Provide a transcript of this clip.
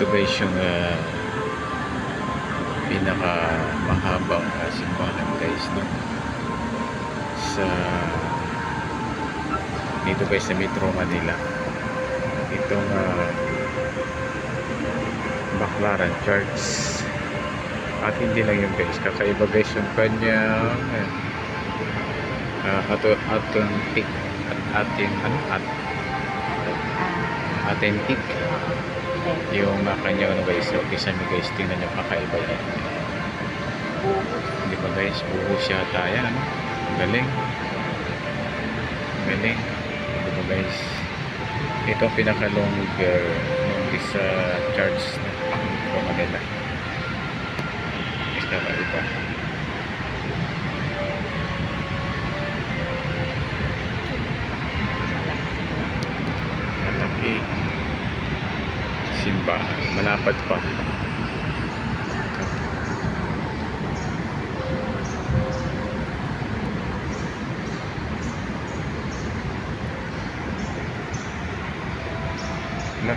ito guys yung uh, pinaka mahabang uh, simbahan guys no? sa dito guys sa Metro Manila. Itong uh, Baclaran Church at hindi lang yung guys kakaiba guys yung kanyang uh, ato authentic at atin ano at authentic yung kanya ano guys so isa mi guys. Tingnan nyo kakaiba yan di ba guys? Buhos yata yan ano? Galing. Galing. Di ba guys? Ito ang pinaka longer longest sa church ng Manila is kakaiba malaki simbahan. Manapat pa. Na.